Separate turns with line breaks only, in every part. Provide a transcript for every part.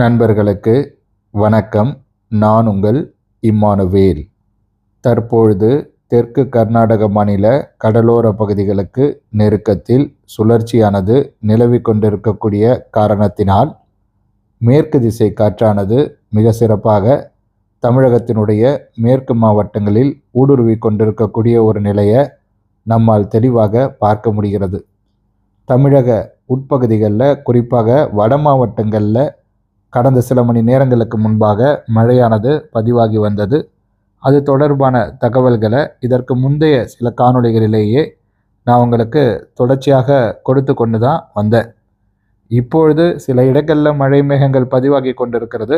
நண்பர்களுக்கு வணக்கம். நான் உங்கள் இம்மானுவேல். தற்பொழுது தெற்கு கர்நாடக மாநில கடலோர பகுதிகளுக்கு நெருக்கத்தில் சுழற்சியானது நிலவிக் கொண்டிருக்கக்கூடிய காரணத்தினால் மேற்கு திசை காற்றானது மிக சிறப்பாக தமிழகத்தினுடைய மேற்கு மாவட்டங்களில் ஊடுருவி கொண்டிருக்கக்கூடிய ஒரு நிலையை நம்மால் தெளிவாக பார்க்க முடிகிறது. தமிழக உட்பகுதிகளில் குறிப்பாக வட மாவட்டங்களில் கடந்த சில மணி நேரங்களுக்கு முன்பாக மழையானது பதிவாகி வந்தது. அது தொடர்பான தகவல்களை இதற்கு முந்தைய சில காணொளிகளிலேயே நான் உங்களுக்கு தொடர்ச்சியாக கொடுத்து கொண்டு தான் வந்தேன். இப்பொழுது சில இடங்களில் மழை மேகங்கள் பதிவாகி கொண்டிருக்கிறது.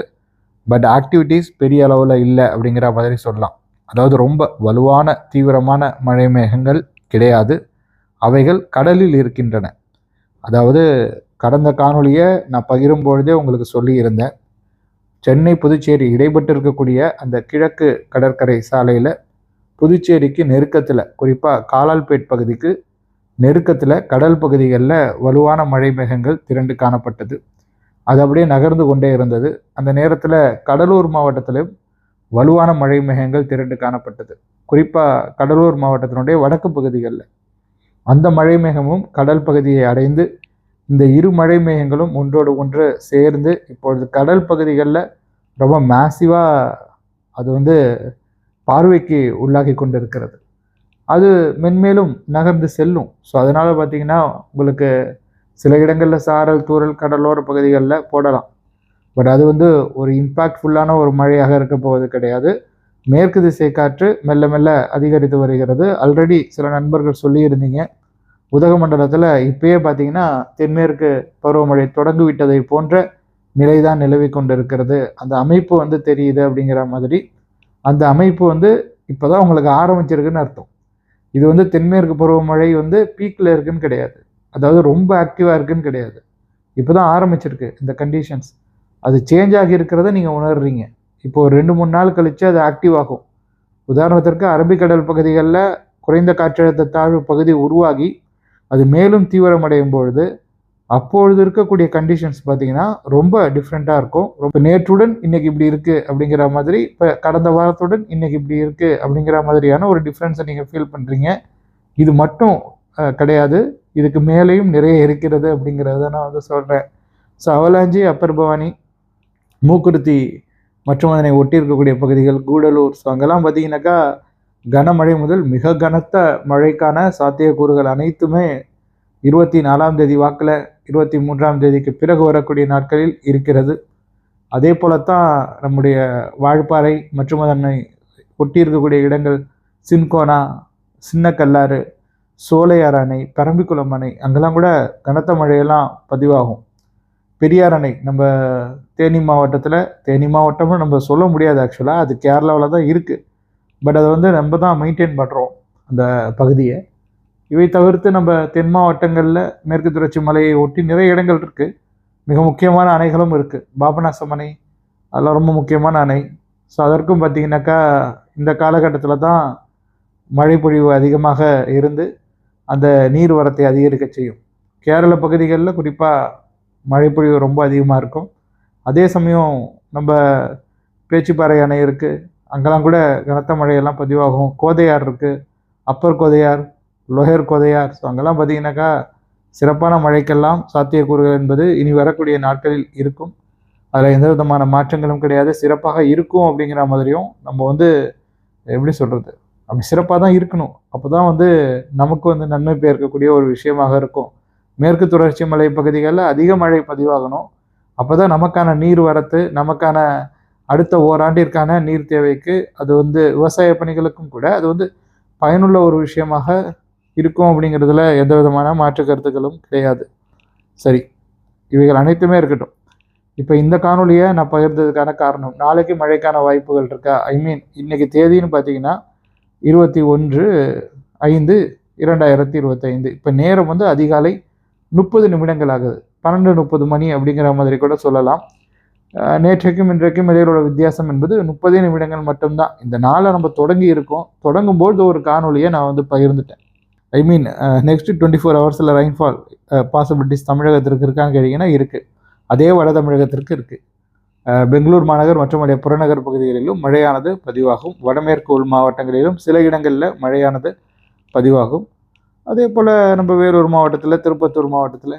பட் ஆக்டிவிட்டீஸ் பெரிய அளவில் இல்லை அப்படிங்கிற மாதிரி சொல்லலாம். அதாவது ரொம்ப வலுவான தீவிரமான மழை மேகங்கள் கிடையாது. அவைகள் கடலில் இருக்கின்றன. அதாவது கடந்த காணொளியை நான் பகிரும் பொழுதே உங்களுக்கு சொல்லியிருந்தேன். சென்னை புதுச்சேரி இடைப்பட்டு இருக்கக்கூடிய அந்த கிழக்கு கடற்கரை சாலையில் புதுச்சேரிக்கு நெருக்கத்தில் குறிப்பாக காலால்பேட் பகுதிக்கு நெருக்கத்தில் கடல் பகுதிகளில் வலுவான மழை மேகங்கள் திரண்டு காணப்பட்டது. அது அப்படியே நகர்ந்து கொண்டே இருந்தது. அந்த நேரத்தில் கடலூர் மாவட்டத்திலும் வலுவான மழை மேகங்கள் திரண்டு காணப்பட்டது. குறிப்பாக கடலூர் மாவட்டத்தினுடைய வடக்கு பகுதிகளில். அந்த மழை மேகமும் கடல் பகுதியை அடைந்து இந்த இரு மழை மேகங்களும் ஒன்றோடு ஒன்று சேர்ந்து இப்பொழுது கடல் பகுதிகளில் ரொம்ப மேசிவாக அது வந்து பார்வைக்கு உள்ளாகி கொண்டிருக்கிறது. அது மென்மேலும் நகர்ந்து செல்லும். ஸோ அதனால் பார்த்தீங்கன்னா உங்களுக்கு சில இடங்களில் சாரல் தூரல் கடலோர பகுதிகளில் போடலாம். பட் அது வந்து ஒரு இம்பாக்ட்ஃபுல்லான ஒரு மழையாக இருக்க போவது கிடையாது. மேற்கு திசை காற்று மெல்ல மெல்ல அதிகரித்து வருகிறது. ஆல்ரெடி சில நண்பர்கள் சொல்லியிருந்தீங்க. உதகமண்டலத்தில் இப்பயே பார்த்தீங்கன்னா தென்மேற்கு பருவமழை தொடங்கி விட்டதை போன்ற நிலை தான் நிலவி கொண்டிருக்கிறது. அந்த அமைப்பு வந்து தெரியுது அப்படிங்கிற மாதிரி. அந்த அமைப்பு வந்து இப்போ தான் உங்களுக்கு ஆரம்பிச்சிருக்குன்னு அர்த்தம். இது வந்து தென்மேற்கு பருவமழை வந்து பீக்கில் இருக்குன்னு கிடையாது. அதாவது ரொம்ப ஆக்டிவாக இருக்குன்னு கிடையாது. இப்போ தான் ஆரம்பிச்சிருக்கு இந்த கண்டிஷன்ஸ் அது சேஞ்ச் ஆகி இருக்கிறத நீங்கள் உணர்றீங்க. இப்போ ஒரு ரெண்டு மூணு நாள் கழித்து அது ஆக்டிவ் ஆகும். உதாரணத்திற்கு அரபிக்கடல் பகுதிகளில் குறைந்த காற்றழுத்த தாழ்வு பகுதி உருவாகி அது மேலும் தீவிரமடையும் பொழுது அப்பொழுது இருக்கக்கூடிய கண்டிஷன்ஸ் பார்த்தீங்கன்னா ரொம்ப டிஃப்ரெண்ட்டாக இருக்கும். ரொம்ப நேற்றுடன் இன்னைக்கு இப்படி இருக்குது அப்படிங்கிற மாதிரி இப்போ கடந்த வாரத்துடன் இன்னைக்கு இப்படி இருக்குது அப்படிங்கிற மாதிரியான ஒரு டிஃப்ரென்ஸை நீங்கள் ஃபீல் பண்ணுறீங்க இது மட்டும் கிடையாது. இதுக்கு மேலேயும் நிறைய இருக்கிறது அப்படிங்கிறத நான் வந்து சொல்கிறேன் so Avalanche upper Bhavani Mukurthi மற்றும் அதனை ஒட்டி இருக்கக்கூடிய பகுதிகள் கூடலூர். ஸோ அங்கெல்லாம் பார்த்தீங்கன்னாக்கா கனமழை முதல் மிக கனத்த மழைக்கான சாத்தியக்கூறுகள் அனைத்துமே இருபத்தி நாலாம் தேதி வாக்கில் இருபத்தி மூன்றாம் தேதிக்கு பிறகு வரக்கூடிய நாட்களில் இருக்கிறது. அதே போலத்தான் நம்முடைய வாழ்பாறை மற்றும் அதனை ஒட்டி இருக்கக்கூடிய இடங்கள் சின்கோனா சின்ன கல்லாறு சோலையார் அணை பரம்பிக்குளம் அணை அங்கெல்லாம் கூட கனத்த மழையெல்லாம் பதிவாகும். பெரியார் அணை நம்ம தேனி மாவட்டத்தில் தேனி மாவட்டம்னு நம்ம சொல்ல முடியாது ஆக்சுவலாக அது கேரளாவில் தான் இருக்குது பட் அதை வந்து நம்ம தான் மெயின்டைன் பண்ணுறோம் அந்த பகுதியை. இவை தவிர்த்து நம்ம தென் மாவட்டங்களில் மேற்கு தொடர்ச்சி மலையை ஒட்டி நிறைய இடங்கள் இருக்குது மிக முக்கியமான அணைகளும் இருக்குது பாபநாசம் அணை அதெல்லாம் ரொம்ப முக்கியமான அணை. ஸோ அதற்கும் பார்த்திங்கனாக்கா இந்த காலகட்டத்தில் தான் மழை பொழிவு அதிகமாக இருந்து அந்த நீர் வரத்தை அதிகரிக்க செய்யும். கேரள பகுதிகளில் குறிப்பாக மழைப்பொழிவு ரொம்ப அதிகமாக இருக்கும். அதே சமயம் நம்ம பேச்சுப்பாறை அணை இருக்குது அங்கெல்லாம் கூட கனத்த மழையெல்லாம் பதிவாகும். கோதையார் இருக்குது upper Kodayar lower Kodayar. So அங்கெல்லாம் பார்த்தீங்கன்னாக்கா சிறப்பான மழைக்கெல்லாம் சாத்தியக்கூறுகள் என்பது இனி வரக்கூடிய நாட்களில் இருக்கும். அதில் எந்த விதமான மாற்றங்களும் கிடையாது. சிறப்பாக இருக்கும் அப்படிங்கிற மாதிரியும் நம்ம வந்து எப்படி சொல்கிறது அப்படி சிறப்பாக தான் இருக்கணும். அப்போ தான் வந்து நமக்கு வந்து நன்மை பெயர்க்கக்கூடிய ஒரு விஷயமாக இருக்கும். மேற்கு தொடர்ச்சி மலை பகுதிகளில் அதிக மழை பதிவாகணும். அப்போ தான் நமக்கான நீர் வரத்து நமக்கான அடுத்த ஓராண்டிற்கான நீர் தேவைக்கு அது வந்து விவசாய பணிகளுக்கும் கூட அது வந்து பயனுள்ள ஒரு விஷயமாக இருக்கும் அப்படிங்கிறதுல எந்த விதமான மாற்று கருத்துக்களும் கிடையாது. சரி இவைகள் அனைத்துமே இருக்கட்டும். இப்போ இந்த காணொலியை நான் பகிர்ந்ததுக்கான காரணம் நாளைக்கு மழைக்கான வாய்ப்புகள் இருக்கா? ஐ மீன் இன்னைக்கு தேதின்னு பார்த்தீங்கன்னா இருபத்தி ஒன்று ஐந்து இரண்டாயிரத்தி இருபத்தைந்து இப்போ நேரம் வந்து அதிகாலை முப்பது நிமிடங்கள் ஆகுது. பன்னெண்டு முப்பது மணி அப்படிங்கிற மாதிரி கூட சொல்லலாம். நேற்றைக்கும் இன்றைக்கும் இடையில வித்தியாசம் என்பது முப்பதே நிமிடங்கள் மட்டும்தான். இந்த நாளை நம்ம தொடங்கி இருக்கோம். தொடங்கும்போது ஒரு காணொலியை நான் வந்து பகிர்ந்துட்டேன். I mean next twenty four ஹவர்ஸில் ரெயின்ஃபால் பாசிபிலிட்டிஸ் தமிழகத்திற்கு இருக்கான்னு கேட்டிங்கன்னா இருக்குது அதே வட தமிழகத்திற்கு இருக்குது பெங்களூர் மாநகர் மற்றும் அதே புறநகர் பகுதிகளிலும் மழையானது பதிவாகும். வடமேற்கு உள் மாவட்டங்களிலும் சில இடங்களில் மழையானது பதிவாகும். அதே போல் நம்ம வேலூர் மாவட்டத்தில் திருப்பத்தூர் மாவட்டத்தில்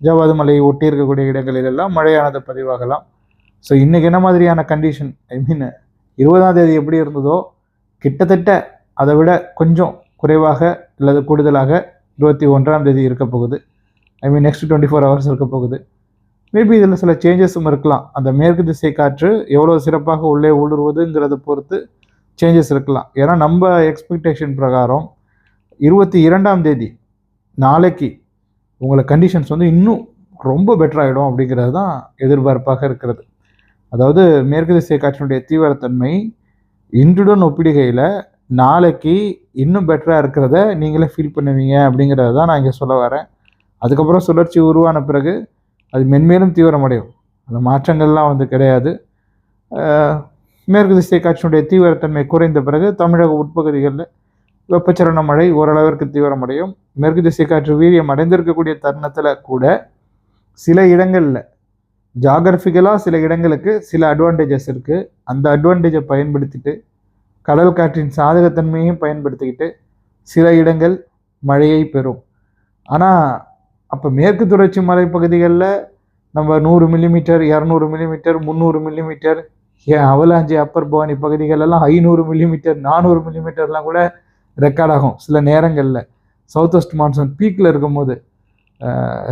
ஜவாது மலையை ஒட்டி இருக்கக்கூடிய இடங்களிலெல்லாம் மழையானது பதிவாகலாம். ஸோ இன்றைக்கி என்ன மாதிரியான கண்டிஷன் ஐ மீன் இருபதாம் தேதி எப்படி இருந்ததோ கிட்டத்தட்ட அதை விட கொஞ்சம் குறைவாக அல்லது கூடுதலாக இருபத்தி ஒன்றாம் தேதி இருக்க போகுது. I mean next twenty four hours இருக்க போகுது. மேபி இதில் சில சேஞ்சஸும் இருக்கலாம். அந்த மேற்கு திசை காற்று எவ்வளோ சிறப்பாக உள்ளே ஊடுருவதுங்கிறத பொறுத்து சேஞ்சஸ் இருக்கலாம். ஏன்னா நம்ம எக்ஸ்பெக்டேஷன் பிரகாரம் இருபத்தி இரண்டாம் தேதி நாளைக்கு உங்களை கண்டிஷன்ஸ் வந்து இன்னும் ரொம்ப பெட்டர் ஆகிடும் அப்படிங்கிறது தான் எதிர்பார்ப்பாக இருக்கிறது. அதாவது மேற்கு திசை காற்றினுடைய தீவிரத்தன்மை இன்றுடன் ஒப்பிடுகையில் நாளைக்கு இன்னும் பெட்டராக இருக்கிறத நீங்களே ஃபீல் பண்ணுவீங்க அப்படிங்கிறத தான் நான் இங்கே சொல்ல வரேன். அதுக்கப்புறம் சுழற்சி உருவான பிறகு அது மென்மேலும் தீவிரமடையும். அந்த மாற்றங்கள்லாம் வந்து கிடையாது. மேற்கு திசை காற்றினுடைய தீவிரத்தன்மை குறைந்த பிறகு தமிழக உட்பகுதிகளில் வெப்பச்சலன மழை ஓரளவிற்கு தீவிரமடையும். மேற்கு திசை காற்று வீரியம் அடைந்திருக்கக்கூடிய தருணத்தில் கூட சில இடங்களில் ஜாகிரபிக்கலாக சில இடங்களுக்கு சில அட்வான்டேஜஸ் இருக்குது அந்த அட்வான்டேஜை பயன்படுத்திட்டு கடல் காற்றின் சாதகத்தன்மையையும் பயன்படுத்திக்கிட்டு சில இடங்கள் மழையை பெறும். ஆனால் அப்போ மேற்கு தொடர்ச்சி மலைப்பகுதிகளில் நம்ம நூறு மில்லிமீட்டர் இரநூறு மில்லிமீட்டர் முந்நூறு மில்லிமீட்டர் ஏன் அவலாஞ்சி அப்பர் பவானி பகுதிகளெல்லாம் ஐநூறு மில்லிமீட்டர் நானூறு மில்லிமீட்டர்லாம் கூட ரெக்கார்ட் ஆகும் சில நேரங்களில். சவுத் வெஸ்ட் மான்சூன் பீக்கில் இருக்கும்போது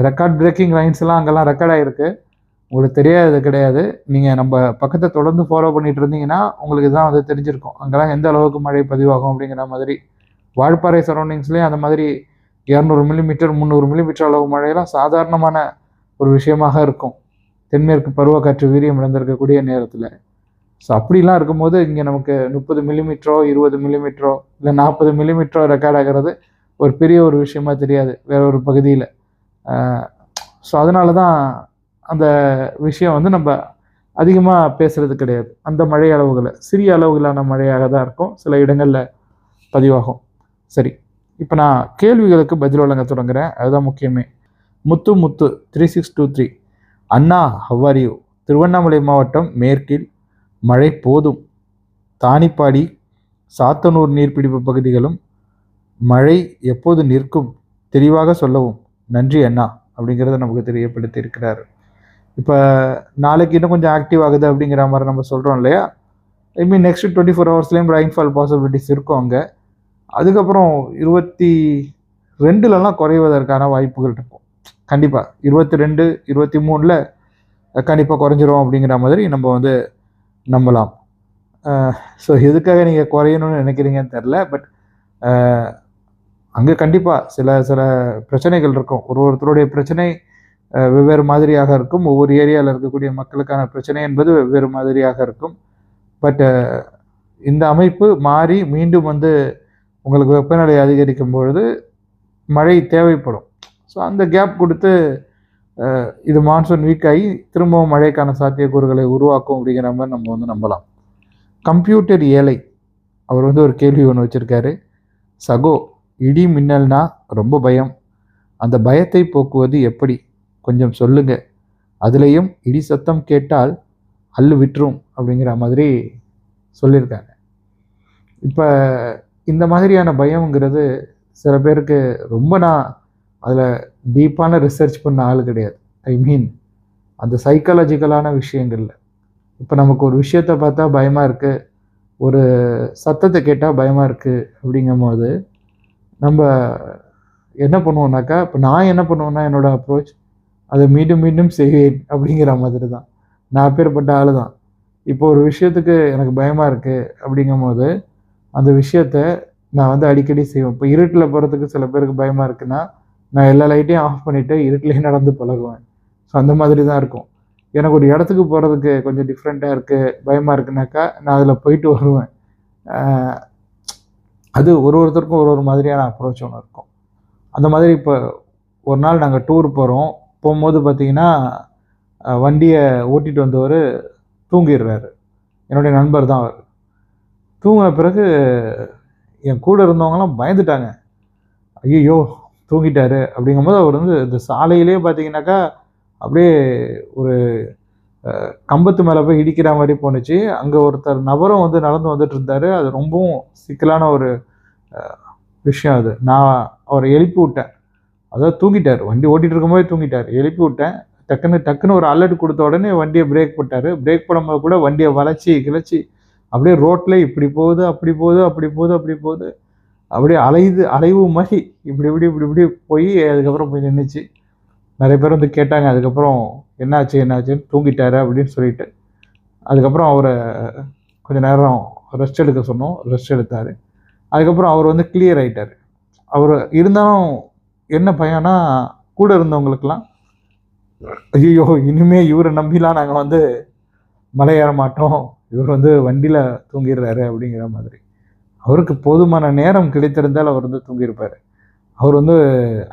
ரெக்கார்ட் பிரேக்கிங் லைன்ஸ்லாம் அங்கெல்லாம் ரெக்கார்ட் ஆகிருக்கு உங்களுக்கு தெரியாதது கிடையாது. நீங்கள் நம்ம பக்கத்தை தொடர்ந்து ஃபாலோ பண்ணிட்டு இருந்தீங்கன்னா உங்களுக்கு இதுதான் வந்து தெரிஞ்சிருக்கும். அங்கெல்லாம் எந்த அளவுக்கு மழை பதிவாகும் அப்படிங்கிற மாதிரி. வாழப்பாறை சரௌண்டிங்ஸ்லேயும் அந்த மாதிரி இரநூறு மில்லிமீட்டர் முந்நூறு மில்லிமீட்டர் அளவு மழையெல்லாம் சாதாரணமான ஒரு விஷயமாக இருக்கும். தென்மேற்கு பருவக்காற்று வீரியம் இழந்திருக்கக்கூடிய நேரத்தில். ஸோ அப்படிலாம் இருக்கும்போது இங்கே நமக்கு முப்பது மில்லிமீட்டரோ இருபது மில்லிமீட்டரோ இல்லை நாற்பது மில்லிமீட்டரோ ரெக்கார்ட் ஆகிறது ஒரு பெரிய ஒரு விஷயமா தெரியாது. வேற ஒரு பகுதியில். ஸோ அதனால தான் அந்த விஷயம் வந்து நம்ம அதிகமாக பேசுறது கிடையாது. அந்த மழை அளவுகளை சிறிய அளவுகளான மழையாக தான் இருக்கும். சில இடங்களில் பதிவாகும். சரி இப்போ நான் கேள்விகளுக்கு பதில் வழங்க தொடங்குறேன். அதுதான் முக்கியமே. Muthu Muthu three six two three அண்ணா ஹவ்வாரியு திருவண்ணாமலை மாவட்டம் மேற்கில். மழை போதும். தானிப்பாடி சாத்தனூர் நீர்பிடிப்பு பகுதிகளும் மழை எப்போது நிற்கும்? தெளிவாக சொல்லவும். நன்றி அண்ணா. அப்படிங்கிறத நமக்கு தெரியப்படுத்தி இருக்கிறார் இப்போ நாளைக்கு இன்னும் கொஞ்சம் ஆக்டிவ் ஆகுது அப்படிங்கிற மாதிரி நம்ம சொல்கிறோம் இல்லையா? I mean next twenty four ஹவர்ஸ்லேயும் rainfall possibilities இருக்கும் அங்கே. அதுக்கப்புறம் இருபத்தி ரெண்டுலலாம் குறைவதற்கான வாய்ப்புகள் இருக்கும். கண்டிப்பாக இருபத்தி ரெண்டு இருபத்தி மூணில் கண்டிப்பாக குறைஞ்சிரும் அப்படிங்கிற மாதிரி நம்ம வந்து நம்பலாம். ஸோ எதுக்காக நீங்கள் குறையணும்னு நினைக்கிறீங்கன்னு தெரில பட் அங்கே கண்டிப்பாக சில சில பிரச்சனைகள் இருக்கும். ஒரு ஒருத்தருடைய பிரச்சனை வெவ்வேறு மாதிரியாக இருக்கும். ஒவ்வொரு ஏரியாவில் இருக்கக்கூடிய மக்களுக்கான பிரச்சனை என்பது வெவ்வேறு மாதிரியாக இருக்கும். பட் இந்த அமைப்பு மாறி மீண்டும் வந்து உங்களுக்கு வெப்பநிலை அதிகரிக்கும் பொழுது மழை தேவைப்படும். ஸோ அந்த கேப் கொடுத்து இது மான்சூன் வீக் ஆகி திரும்பவும் மழைக்கான சாத்தியக்கூறுகளை உருவாக்கும் அப்படிங்கிற மாதிரி நம்ம வந்து நம்பலாம். கம்ப்யூட்டர் ஏழை. அவர் வந்து ஒரு கேள்வி ஒன்று வச்சுருக்காரு. சகோ இடி மின்னல்னா ரொம்ப பயம். அந்த பயத்தை போக்குவது எப்படி? கொஞ்சம் சொல்லுங்க. அதுலேயும் இடி சத்தம் கேட்டால் அல்லு விட்டுரும் அப்படிங்கிற மாதிரி சொல்லியிருக்காங்க. இப்போ இந்த மாதிரியான பயம்ங்கிறது சில பேருக்கு ரொம்ப நான் அதில் டீப்பான ரிசர்ச் பண்ண ஆள் கிடையாது. ஐ மீன் அந்த சைக்காலஜிக்கலான விஷயங்களில். இப்போ நமக்கு ஒரு விஷயத்தை பார்த்தா பயமாக இருக்குது ஒரு சத்தத்தை கேட்டால் பயமாக இருக்குது அப்படிங்கும்போது நம்ம என்ன பண்ணுவோம்னாக்கா இப்போ நான் என்ன பண்ணுவேன்னா என்னோடய அப்ரோச் அதை மீண்டும் மீண்டும் செய்வேன் அப்படிங்கிற மாதிரி தான் நான் அப்பேற்பட்ட ஆள் தான் இப்போ ஒரு விஷயத்துக்கு எனக்கு பயமாக இருக்குது அப்படிங்கும்போது அந்த விஷயத்த நான் வந்து அடிக்கடி செய்வேன். இப்போ இருட்டில் போகிறதுக்கு சில பேருக்கு பயமாக இருக்குன்னா நான் எல்லா லைட்டையும் ஆஃப் பண்ணிவிட்டு இருட்டிலேயே நடந்து பழகுவேன். ஸோ அந்த மாதிரி தான் இருக்கும். எனக்கு ஒரு இடத்துக்கு போகிறதுக்கு கொஞ்சம் டிஃப்ரெண்ட்டாக இருக்குது பயமாக இருக்குனாக்கா நான் அதில் போயிட்டு வருவேன். அது ஒரு ஒருத்தருக்கும் ஒரு ஒரு மாதிரியான அப்ரோச் ஒன்று இருக்கும். அந்த மாதிரி இப்போ ஒரு நாள் நாங்கள் டூர் போகிறோம் போகும்போது பார்த்தீங்கன்னா வண்டியை ஓட்டிகிட்டு வந்தவர் தூங்கிடுறாரு. என்னுடைய நண்பர் தான் அவர். தூங்கின பிறகு என் கூட இருந்தவங்களாம் பயந்துட்டாங்க. ஐயோ தூங்கிட்டாரு. அப்படிங்கும்போது அவர் வந்து இந்த சாலையிலே பார்த்தீங்கன்னாக்கா அப்படியே ஒரு கம்பத்து மேலே போய் இடிக்கிற மாதிரி போணுச்சு. அங்கே ஒருத்தர் நபரும் வந்து நடந்து வந்துட்டு இருந்தார். அது ரொம்பவும் சிக்கலான ஒரு விஷயம் அது. நான் அவரை எழுப்பி விட்டேன். அதாவது தூங்கிட்டார். வண்டி ஓட்டிகிட்டு இருக்கும்போதே தூங்கிட்டார். எழுப்பி விட்டேன். டக்குன்னு டக்குன்னு ஒரு அலர்ட் கொடுத்த உடனே வண்டியை பிரேக் போட்டார். பிரேக் போடும்போது கூட வண்டியை வளைச்சி கிளச்சி அப்படியே ரோட்டில் இப்படி போகுது அப்படி போகுது அப்படி போகுது அப்படி போகுது. அப்படியே அலையுது அலைவு மாதிரி இப்படி இப்படி இப்படி இப்படி போய் அதுக்கப்புறம் போய் நின்றுச்சு நிறைய பேர் வந்து கேட்டாங்க அதுக்கப்புறம் என்னாச்சு என்னாச்சுன்னு தூங்கிட்டாரு அப்படின்னு சொல்லிட்டு. அதுக்கப்புறம் அவரை கொஞ்சம் நேரம் ரெஸ்ட் எடுக்க சொன்னோம். ரெஸ்ட் எடுத்தார். அதுக்கப்புறம் அவர் வந்து கிளியர் ஆகிட்டார் அவர் இருந்தாலும் என்ன பயம்னா கூட இருந்தவங்களுக்கெல்லாம் ஐயோ இனிமே இவரை நம்பிலாம் நாங்கள் வந்து மலை ஏற மாட்டோம். இவர் வந்து வண்டியில் தூங்கிடுறாரு அப்படிங்கிற மாதிரி. அவருக்கு போதுமான நேரம் கிடைத்திருந்தால் அவர் வந்து தூங்கியிருப்பார். அவர் வந்து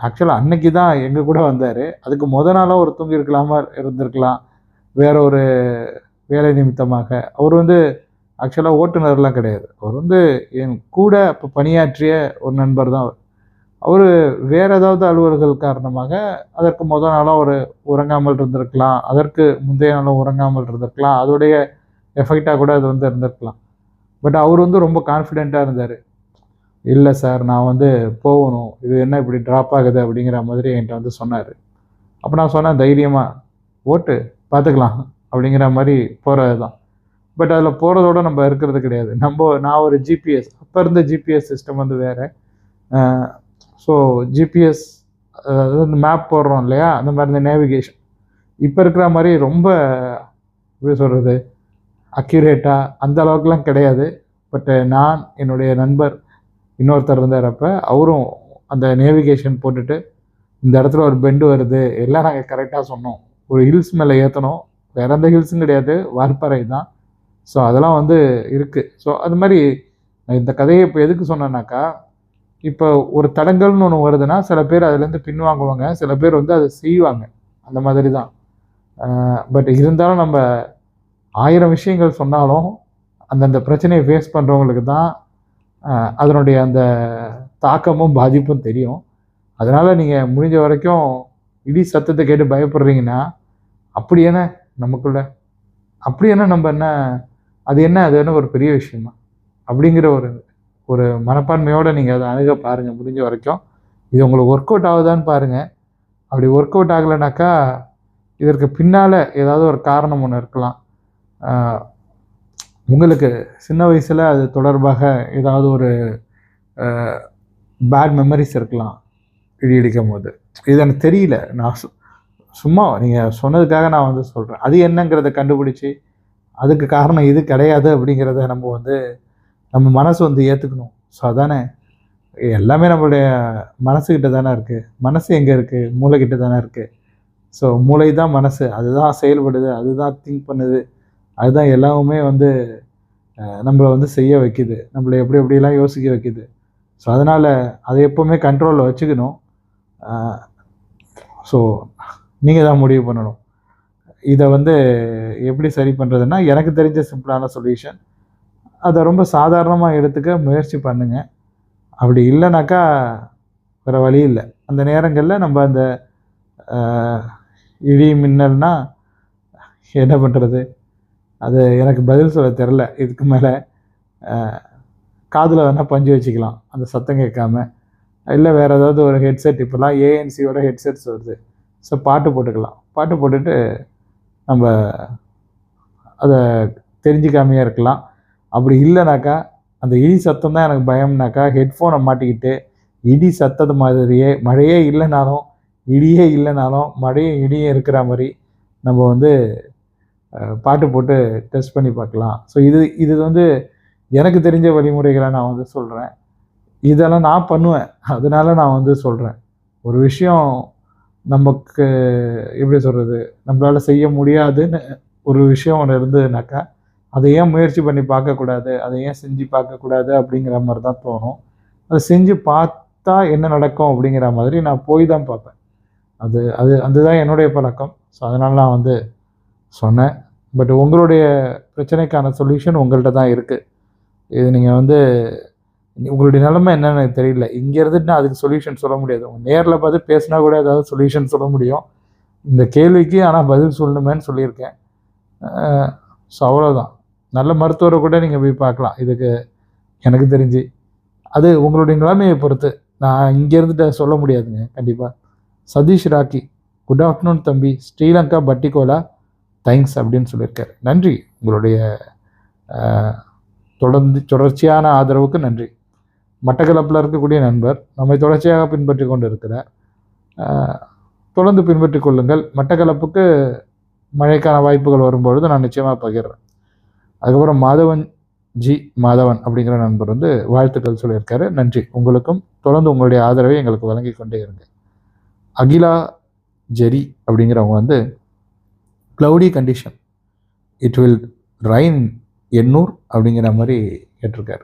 ஆக்சுவலாக அன்னைக்கு தான் எங்கள் கூட வந்தார். அதுக்கு முத நாளாக அவர் தூங்கியிருக்கலாமா இருந்திருக்கலாம். வேற ஒரு வேலை நிமித்தமாக. அவர் வந்து ஆக்சுவலாக ஓட்டுநர்லாம் கிடையாது. அவர் வந்து என் கூட இப்போ பணியாற்றிய ஒரு நண்பர் தான் அவர். அவர் வேறு ஏதாவது அலுவல்கள் காரணமாக அதற்கு முதல் நாளாக ஒரு உறங்காமல் இருந்திருக்கலாம். அதற்கு முந்தைய நாளும் உறங்காமல் இருந்திருக்கலாம். அதோடைய எஃபெக்டாக கூட அது வந்து இருந்திருக்கலாம். பட் அவர் வந்து ரொம்ப கான்ஃபிடெண்ட்டாக இருந்தார். இல்லை சார் நான் வந்து போகணும். இது என்ன இப்படி ட்ராப் ஆகுது? அப்படிங்கிற மாதிரி என்கிட்ட வந்து சொன்னார். அப்போ நான் சொன்னேன் தைரியமாக ஓட்டு பார்த்துக்கலாம் அப்படிங்கிற மாதிரி போகிறது தான் பட் அதில் போகிறதோட நம்ம இருக்கிறது கிடையாது. நம்ம நான் ஒரு ஜிபிஎஸ் அப்போ இருந்த ஜிபிஎஸ் சிஸ்டம் வந்து வேறு. ஸோ ஜிபிஎஸ் அதாவது இந்த மேப் போடுறோம் இல்லையா? அந்த மாதிரி இந்த நேவிகேஷன் இப்போ இருக்கிற மாதிரி ரொம்ப எப்படி சொல்கிறது அக்யூரேட்டாக அந்த அளவுக்குலாம் கிடையாது. பட்டு நான் என்னுடைய நண்பர் இன்னொருத்தர் இருந்தாரப்ப அவரும் அந்த நேவிகேஷன் போட்டுட்டு இந்த இடத்துல ஒரு பெண்டு வருது. எல்லாம் நாங்கள் கரெக்டாக சொன்னோம். ஒரு ஹில்ஸ் மேலே ஏற்றணும் வேற எந்த ஹில்ஸும் கிடையாது. வார்ப்பறை தான். ஸோ அதெல்லாம் வந்து இருக்குது ஸோ அது மாதிரி இந்த கதையை இப்போ எதுக்கு சொன்னேன்னாக்கா இப்போ ஒரு தடங்கல்னு ஒன்று வருதுன்னா சில பேர் அதுலேருந்து பின்வாங்குவாங்க சில பேர் வந்து அதை செய்வாங்க. அந்த மாதிரி தான். பட் இருந்தாலும் நம்ம ஆயிரம் விஷயங்கள் சொன்னாலும் அந்தந்த பிரச்சனையை ஃபேஸ் பண்ணுறவங்களுக்கு தான் அதனுடைய அந்த தாக்கமும் பாதிப்பும் தெரியும். அதனால் நீங்கள் முடிஞ்ச வரைக்கும் இடி சத்தத்தை கேட்டு பயப்படுறீங்கன்னா அப்படி என்ன நமக்குள்ள? அப்படி என்ன நம்ம என்ன அது என்ன அது என்ன ஒரு பெரிய விஷயமா? அப்படிங்கிற ஒரு ஒரு மனப்பான்மையோடு நீங்கள் அதை அணுக பாருங்கள் முடிஞ்ச வரைக்கும். இது உங்களுக்கு ஒர்க் அவுட் ஆகுதான்னு பாருங்கள் அப்படி ஒர்க் அவுட் ஆகலைனாக்கா இதற்கு பின்னால் ஏதாவது ஒரு காரணம் ஒன்று இருக்கலாம். உங்களுக்கு சின்ன வயசில் அது தொடர்பாக ஏதாவது ஒரு பேட் மெமரிஸ் இருக்கலாம் இடி இடிக்கும் போது இது எனக்கு தெரியல. நான் சு- சும்மா நீங்கள் சொன்னதுக்காக நான் வந்து சொல்கிறேன் அது என்னங்கிறத கண்டுபிடிச்சி அதுக்கு காரணம் இது கிடையாது அப்படிங்கிறத நம்ம வந்து நம்ம மனசு வந்து ஏற்றுக்கணும் ஸோ அதானே? எல்லாமே நம்மளுடைய மனசுக்கிட்ட தானே இருக்குது மனசு எங்கே இருக்குது மூளைக்கிட்ட தானே இருக்குது ஸோ மூளை தான் மனசு. அதுதான் செயல்படுது அதுதான் திங்க் பண்ணுது. அதுதான் எல்லாமே வந்து நம்மளை வந்து செய்ய வைக்குது. நம்மளை எப்படி எப்படிலாம் யோசிக்க வைக்குது. ஸோ அதனால் அதை எப்போவுமே கண்ட்ரோலில் வச்சுக்கணும். ஸோ நீங்கள் தான் முடிவு பண்ணணும். இதை வந்து எப்படி சரி பண்ணுறதுன்னா எனக்கு தெரிஞ்ச சிம்பிளான சொல்யூஷன் அதை ரொம்ப சாதாரணமாக எடுத்துக்க முயற்சி பண்ணுங்கள் அப்படி இல்லைனாக்கா வேறு வழி இல்லை. அந்த நேரங்களில் நம்ம அந்த இடி மின்னல்னா என்ன பண்ணுறது அது எனக்கு பதில் சொல்ல தெரில இதுக்கு மேலே காதில் வேணால் பஞ்சு வச்சுக்கலாம். அந்த சத்தம் கேட்காம. இல்லை வேறு ஏதாவது ஒரு ஹெட்செட் இப்போல்லாம் ஏஎன்சியோட ஹெட்செட்ஸ் வருது. ஸோ பாட்டு போட்டுக்கலாம். பாட்டு போட்டுட்டு நம்ம அதை தெரிஞ்சுக்காமையே இருக்கலாம். அப்படி இல்லைனாக்கா அந்த இடி சத்தம் தான் எனக்கு பயம்னாக்கா ஹெட்ஃபோனை மாட்டிக்கிட்டு இடி சத்தது மாதிரியே மழையே இல்லைனாலும் இடியே இல்லைனாலும் மழையும் இடியும் இருக்கிற மாதிரி நம்ம வந்து பாட்டு போட்டு டெஸ்ட் பண்ணி பார்க்கலாம். ஸோ இது இது வந்து எனக்கு தெரிஞ்ச வழிமுறைகளை நான் வந்து சொல்கிறேன் இதெல்லாம் நான் பண்ணுவேன். அதனால நான் வந்து சொல்கிறேன் ஒரு விஷயம் நமக்கு எப்படி சொல்கிறது நம்மளால் செய்ய முடியாதுன்னு ஒரு விஷயம் ஒன்று இருந்ததுனாக்கா அதை ஏன் முயற்சி பண்ணி பார்க்கக்கூடாது? அதை ஏன் செஞ்சு பார்க்கக்கூடாது அப்படிங்கிற மாதிரி தான் தோணும். அதை செஞ்சு பார்த்தா என்ன நடக்கும் அப்படிங்கிற மாதிரி நான் போய் தான் பார்ப்பேன். அது அது அதுதான் என்னுடைய பழக்கம். ஸோ அதனால் நான் வந்து சொன்னேன். பட் உங்களுடைய பிரச்சனைக்கான சொல்யூஷன் உங்கள்கிட்ட தான் இருக்குது இது நீங்கள் வந்து உங்களுடைய நிலைமை என்னன்னு எனக்கு தெரியல. இங்கே இருந்துட்டு நான் அதுக்கு சொல்யூஷன் சொல்ல முடியாது. உங்கள் நேரில் பார்த்து பேசினா கூட ஏதாவது சொல்யூஷன் சொல்ல முடியும். இந்த கேள்விக்கு ஆனால் பதில் சொல்லணுமேன்னு சொல்லியிருக்கேன். ஸோ அவ்வளோதான் நல்ல மருத்துவரை கூட நீங்கள் போய் பார்க்கலாம். இதுக்கு எனக்கு தெரிஞ்சு. அது உங்களுடைய நிலைமையை பொறுத்து. நான் இங்கே இருந்துட்டு சொல்ல முடியாதுங்க கண்டிப்பாக சதீஷ் ராக்கி குட் ஆஃப்டர்நூன் தம்பி. ஸ்ரீலங்கா பட்டிகோலா. தேங்க்ஸ் அப்படின்னு சொல்லியிருக்காரு. நன்றி. உங்களுடைய தொடர்ந்து தொடர்ச்சியான ஆதரவுக்கு நன்றி. மட்டக்களப்பில் இருக்கக்கூடிய நண்பர் நம்மை தொடர்ச்சியாக பின்பற்றி கொண்டு இருக்கிறார் தொடர்ந்து பின்பற்றிக் கொள்ளுங்கள். மட்டக்களப்புக்கு மழைக்கான வாய்ப்புகள் வரும்பொழுது நான் நிச்சயமாக பகிர்றேன். அதுக்கப்புறம் மாதவன் ஜி மாதவன் அப்படிங்கிற நண்பர் வந்து வாழ்த்துக்கள் சொல்லியிருக்காரு. நன்றி. உங்களுக்கும் தொடர்ந்து உங்களுடைய ஆதரவை எங்களுக்கு வழங்கி கொண்டே இருங்க. அகிலா ஜெரி அப்படிங்கிறவங்க வந்து cloudy condition it will rain Ennore அப்படிங்கிற மாதிரி கேட்டிருக்காரு.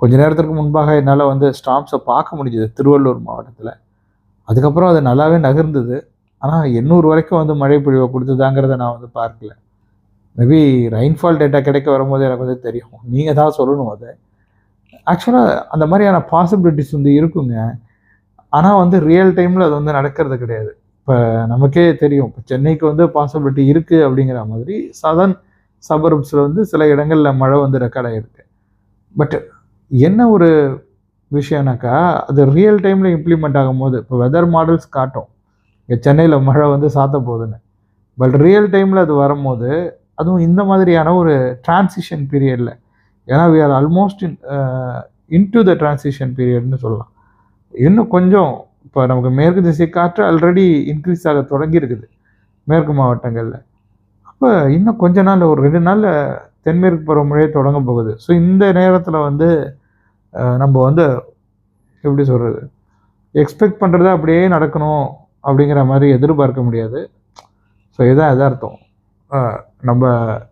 கொஞ்ச நேரத்திற்கு முன்பாக என்னால் வந்து ஸ்டாம்ப்ஸை பார்க்க முடிஞ்சது திருவள்ளூர் மாவட்டத்தில். அதுக்கப்புறம் அது நல்லாவே நகர்ந்தது. ஆனால் எண்ணூறு வரைக்கும் வந்து மழை பொழிவை கொடுத்ததாங்கிறத நான் வந்து பார்க்கல. மேபி ரெயின்ஃபால் டேட்டா கிடைக்க வரும்போது எனக்கு வந்து தெரியும். நீங்கள் தான் சொல்லணும் அதை. ஆக்சுவலாக அந்த மாதிரியான பாசிபிலிட்டிஸ் வந்து இருக்குங்க. ஆனால் வந்து ரியல் டைமில் அது வந்து நடக்கிறது கிடையாது. இப்போ நமக்கே தெரியும். இப்போ சென்னைக்கு வந்து பாசிபிலிட்டி இருக்குது அப்படிங்கிற மாதிரி சதர்ன் சபர்ப்ஸில் வந்து சில இடங்களில் மழை வந்து ரெக்கார்ட் ஆகிருக்கு பட் என்ன ஒரு விஷயம்னாக்கா அது ரியல் டைமில் இம்ப்ளிமெண்ட் ஆகும்போது இப்போ வெதர் மாடல்ஸ் காட்டும். இங்கே சென்னையில் மழை வந்து சாத்த போகுதுன்னு. பட் ரியல் டைமில் அது வரும்போது அதுவும் இந்த மாதிரியான ஒரு டிரான்சிஷன் பீரியடில் ஏன்னா we are almost in into the transition பீரியட்னு சொல்லலாம். இன்னும் கொஞ்சம் இப்போ நமக்கு மேற்கு திசை காற்று ஆல்ரெடி இன்க்ரீஸ் ஆக தொடங்கி இருக்குது மேற்கு மாவட்டங்களில். அப்போ இன்னும் கொஞ்ச நாள் ஒரு ரெண்டு நாளில் தென்மேற்கு பருவமழையே தொடங்க போகுது. ஸோ இந்த நேரத்தில் வந்து uh, நம்ம வந்து எப்படி சொல்கிறது எக்ஸ்பெக்ட் பண்ணுறத அப்படியே நடக்கணும் அப்படிங்கிற மாதிரி எதிர்பார்க்க முடியாது. ஸோ இதான் எதார்த்தம் நம்ம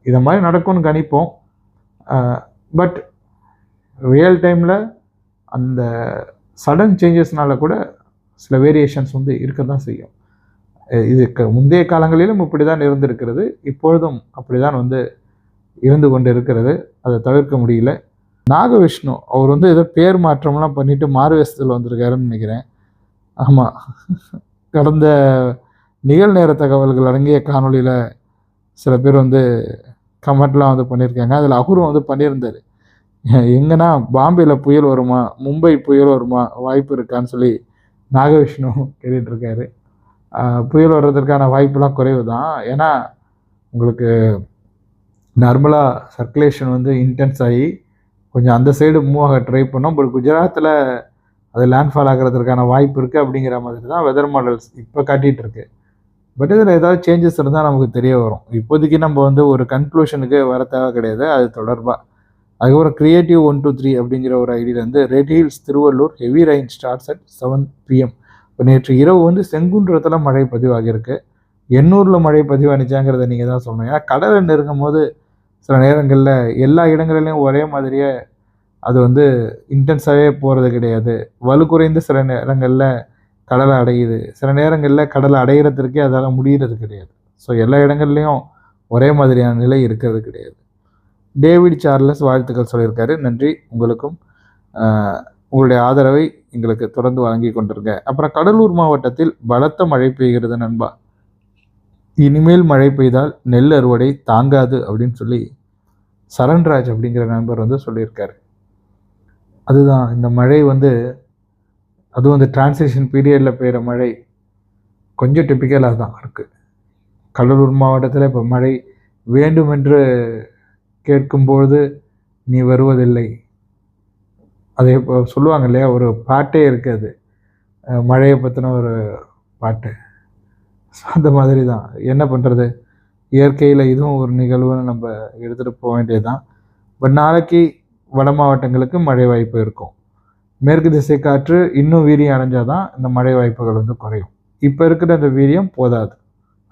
இதை மாதிரி நடக்கும்னு கணிப்போம். பட் ரியல் டைமில் அந்த சடன் சேஞ்சஸ்னால கூட சில வேரியேஷன்ஸ் வந்து இருக்க தான் செய்யும் இதுக்கு முந்தைய காலங்களிலும் இப்படி தான் இருந்திருக்கிறது. இப்பொழுதும் அப்படி தான் வந்து இருந்து கொண்டு இருக்கிறது அதை தவிர்க்க முடியல. நாகவிஷ்ணு அவர் வந்து ஏதோ பேர் மாற்றம்லாம் பண்ணிட்டு மாறுவேஷத்தில் வந்திருக்காருன்னு நினைக்கிறேன். ஆமாம் கடந்த நிகழ்நேர தகவல்கள் அடங்கிய காணொளியில் சில பேர் வந்து கமெண்ட்லாம் வந்து பண்ணியிருக்காங்க. அதில் அகுரும் வந்து பண்ணியிருந்தார். எங்கன்னா பாம்பேயில் புயல் வருமா மும்பை புயல் வருமா வாய்ப்பு இருக்கான்னு சொல்லி நாகவிஷ்ணு கேட்டுட்ருக்காரு. புயல் வர்றதுக்கான வாய்ப்புலாம் குறைவு தான் ஏன்னா உங்களுக்கு நார்மலாக சர்க்குலேஷன் வந்து இன்டென்ஸ் ஆகி கொஞ்சம் அந்த சைடு மூவ் ஆக ட்ரை பண்ணோம். பட் குஜராத்தில் அது லேண்ட்ஃபால் ஆகிறதுக்கான வாய்ப்பு இருக்குது அப்படிங்கிற மாதிரி தான் வெதர் மாடல்ஸ் இப்போ காட்டிகிட்ருக்கு இருக்கு பட் இதில் ஏதாவது சேஞ்சஸ் இருந்தால் நமக்கு தெரிய வரும். இப்போதைக்கு நம்ம வந்து ஒரு கன்க்ளூஷனுக்கு வர தேவை கிடையாது. அது தொடர்பாக அதுக்கப்புறம் கிரியேட்டிவ் ஒன் டூ த்ரீ அப்படிங்கிற ஒரு ஐடியிலேருந்து red hills Tiruvallur heavy rain starts at seven PM இப்போ நேற்று இரவு வந்து செங்குன்றத்தில் மழை பதிவாகியிருக்கு. எண்ணூரில் மழை பதிவானிச்சாங்கிறத நீங்கள் தான் சொல்லணும் ஏன்னா கடலை நெருங்கும் போது சில நேரங்களில் எல்லா இடங்களிலையும் ஒரே மாதிரியே அது வந்து இன்டென்ஸாகவே போகிறது கிடையாது. வலு குறைந்து சில நேரங்களில் கடலை அடையுது. சில நேரங்களில் கடலை அடையிறதுக்கே அதால் முடிகிறது கிடையாது. ஸோ எல்லா இடங்கள்லையும் ஒரே மாதிரியான நிலை இருக்கிறது கிடையாது. டேவிட் சார்லஸ் வாழ்த்துக்கள் சொல்லியிருக்காரு. நன்றி. உங்களுக்கும் உங்களுடைய ஆதரவை எங்களுக்கு தொடர்ந்து வழங்கி கொண்டிருங்க. அப்புறம் கடலூர் மாவட்டத்தில் பலத்த மழை பெய்கிறது நண்பா. இனிமேல் மழை பெய்தால் நெல் அறுவடை தாங்காது அப்படின்னு சொல்லி சரண்ராஜ் அப்படிங்கிற நண்பர் வந்து சொல்லியிருக்காரு. அதுதான் இந்த மழை வந்து அதுவும் அந்த டிரான்சிஷன் பீரியடில் பெய்கிற மழை கொஞ்சம் டிப்பிக்கலாக தான் இருக்குது கடலூர் மாவட்டத்தில் இப்போ மழை வேண்டுமென்று கேட்கும்பொழுது நீ வருவதில்லை. அதை இப்போ சொல்லுவாங்க இல்லையா ஒரு பாட்டே இருக்குது அது. மழையை பற்றின ஒரு பாட்டு. அந்த மாதிரி தான் என்ன பண்ணுறது இயற்கையில் இதுவும் ஒரு நிகழ்வுன்னு நம்ம எடுத்துகிட்டு போக வேண்டியது தான் பட் நாளைக்கு வட மாவட்டங்களுக்கு மழை வாய்ப்பு இருக்கும். மேற்கு திசை காற்று இன்னும் வீரியம் அடைஞ்சால் தான் இந்த மழை வாய்ப்புகள் வந்து குறையும். இப்போ இருக்கிற அந்த வீரியம் போதாது.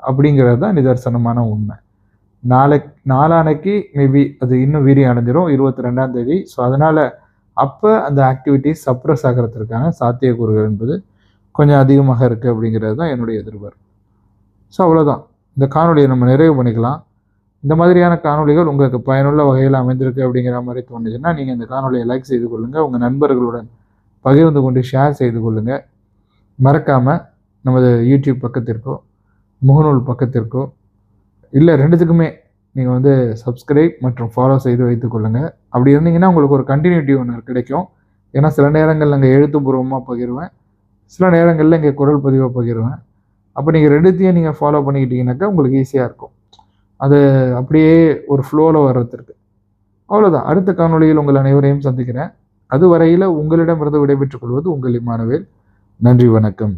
அப்படிங்கிறது தான் நிதர்சனமான உண்மை. நாளை நாளானைக்கு மேபி அது இன்னும் வீரியம் அடைஞ்சிரும் இருபத்தி ரெண்டாம் தேதி. ஸோ அதனால் அப்போ அந்த ஆக்டிவிட்டிஸ் சப்ரஸ் ஆகிறதுக்கான சாத்தியக்கூறுகள் என்பது கொஞ்சம் அதிகமாக இருக்குது அப்படிங்கிறது தான் என்னுடைய எதிர்பார்ப்பு. ஸோ அவ்வளோதான் இந்த காணொலியை நம்ம நிறைவு பண்ணிக்கலாம். இந்த மாதிரியான காணொளிகள் உங்களுக்கு பயனுள்ள வகையில் அமைந்திருக்கு அப்படிங்கிற மாதிரி தோணுச்சுன்னா நீங்கள் இந்த காணொலியை லைக் செய்து கொள்ளுங்கள் உங்கள் நண்பர்களுடன் பகிர்ந்து கொண்டு ஷேர் செய்து கொள்ளுங்கள் மறக்காமல் நமது யூடியூப் பக்கத்திற்கோ முகநூல் பக்கத்திற்கோ இல்லை ரெண்டுத்துக்குமே நீங்கள் வந்து சப்ஸ்கிரைப் மற்றும் ஃபாலோ செய்து வைத்துக்கொள்ளுங்கள் அப்படி இருந்தீங்கன்னா உங்களுக்கு ஒரு கண்டினியூட்டி ஒன்று கிடைக்கும். ஏன்னா சில நேரங்களில் அங்கே எழுத்துப்பூர்வமாக பகிர்வேன். சில நேரங்களில் இங்கே குரல் பதிவாக பகிர்வேன். அப்போ நீங்கள் ரெண்டுத்தையும் நீங்கள் ஃபாலோ பண்ணிக்கிட்டீங்கன்னாக்கா உங்களுக்கு ஈஸியாக இருக்கும். அது அப்படியே ஒரு ஃப்ளோவில் வர்றதுக்கு அவ்வளோதான் அடுத்த காணொளியில் உங்கள் அனைவரையும் சந்திக்கிறேன். அதுவரையில் உங்களிடமிருந்து விடைபெற்றுக் கொள்வது உங்கள் இமானுவேல். நன்றி வணக்கம்.